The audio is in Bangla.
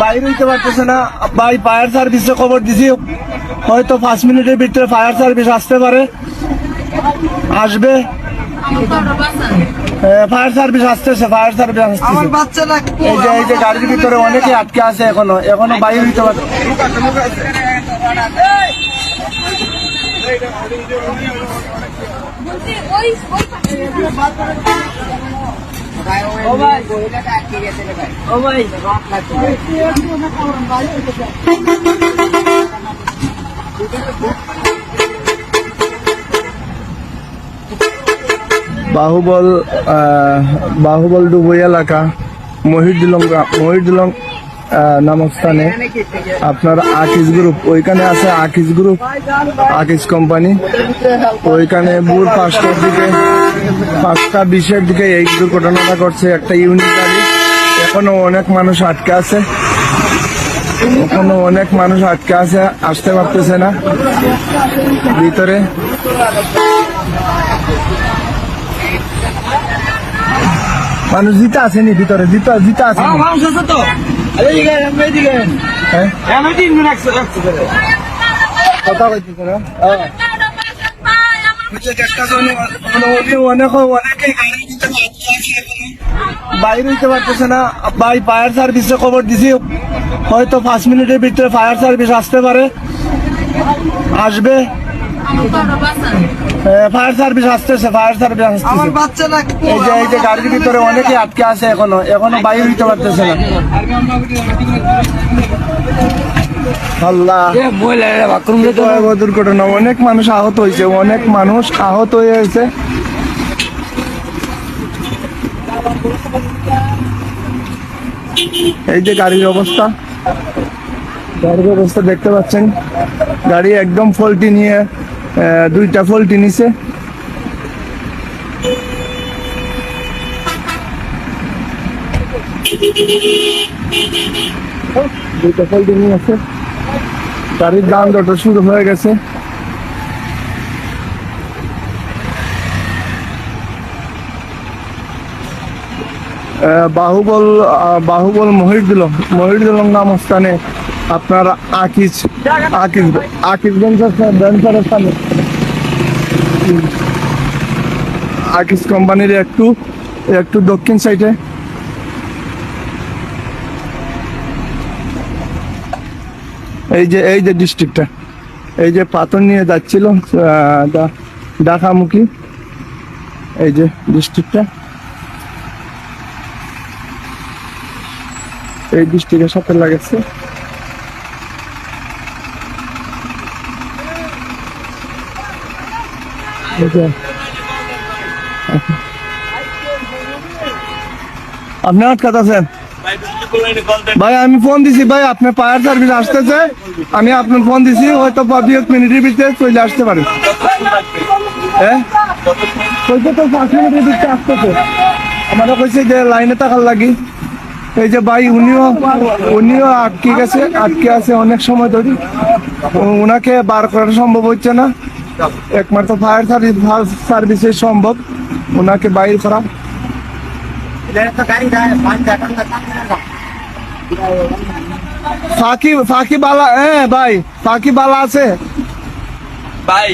বাইরে হইতে পারতেছে না। ভাই ফায়ার সার্ভিসে খবর দিছি। হয়তো পাঁচ মিনিটের ভিতরে ফায়ার সার্ভিস আসতে পারে। আসবে। ফায়ার সার্ভিস আসতেছে ফায়ার সার্ভিস আসতেছে। এই যে এই যে গাড়ির ভিতরে অনেকে আটকে আছে এখনও। এখনও বাইরে হইতে পারছে ওই ওই বাহুবল বাহুবল ডুবুই এলাকা মহিদুলং মহিদুলং আহ, নামক আপনার আকিস গ্রুপ। ওইখানে আছে আকিস গ্রুপ, আকিস কোম্পানি। ওইখানে ভোর পাঁচটার দিকে, পাঁচটা বিশের দিকে এই দুর্ঘটনাটা করছে একটা ইউনিট গাড়ি। এখনও অনেক মানুষ আটকে আছে। এখনও অনেক মানুষ আটকে আছে, আসতে পারতেছে না। ভিতরে। মানুষ জিতে আসেনি ভিতরে, জিতে জিতা আসেনি। হ্যাঁ? করে। কথা কইতেছে না বাইরে হইতে পারতেছে না ভাই ফায়ার সার্ভিসে খবর দিছি হয়তো পাঁচ মিনিটের ভিতরে ফায়ার সার্ভিস আসতে পারে। আসবে। ফায়ার সার্ভিস আসতেছে ফায়ার সার্ভিস আমার আসতেছে বাচ্চারা এই যে এই যে গাড়ির ভিতরে অনেকে আটকে আছে এখনও এখনও বাইরে হইতে পারতেছে না। আল্লাহ। দুর্ঘটনা। অনেক মানুষ আহত হয়েছে অনেক মানুষ আহত হয়েছে এই যে গাড়ির অবস্থা। গাড়ির অবস্থা দেখতে পাচ্ছেন। গাড়ি একদম ফল্টি নিয়ে দুইটা ফল্টি নিছে। দুইটা ফল্টি নিয়ে আছে। গাড়ির দাম যত শুরু হয়ে গেছে। আহ, বাহুবল আহ, বাহুবল মহিদুল মহিদুল নাম স্থানে আপনার আকিজ আকিজ ব্যান্সারের স্থানে হুম। আকিজ কোম্পানির একটু একটু দক্ষিণ সাইডে। এই যে এই যে ডিস্ট্রিক্টটা এই যে পাথর নিয়ে যাচ্ছিল ঢাকামুখী। এই যে ডিস্ট্রিক্টটা এই ডিস্ট্রিক্টের সাথে লাগেছে এই যে- আপনি আটকাত আছেন? ভাই, আমি ফোন দিছি। ভাই, আপনার ফায়ার সার্ভিস আসতেছে। আমি আপনার ফোন দিছি, হয়তো মিনিটের ভিতরে চলে আসতে পারেন হ্যাঁ? আসতেছে। আমারও কইছে যে লাইনে থাকার লাগি। এই যে ভাই, উনিও উনিও আটকে গেছে, আটকে আছে অনেক সময় ধরে। ওনাকে বার করা সম্ভব হচ্ছে না। একমাত্র ফায়ার সার্ভিস সার্ভিসে সম্ভব। ওনাকে বাইর করা। ফাঁকি ফাঁকি বালা হ্যাঁ ভাই, ফাঁকি বালা আছে। ভাই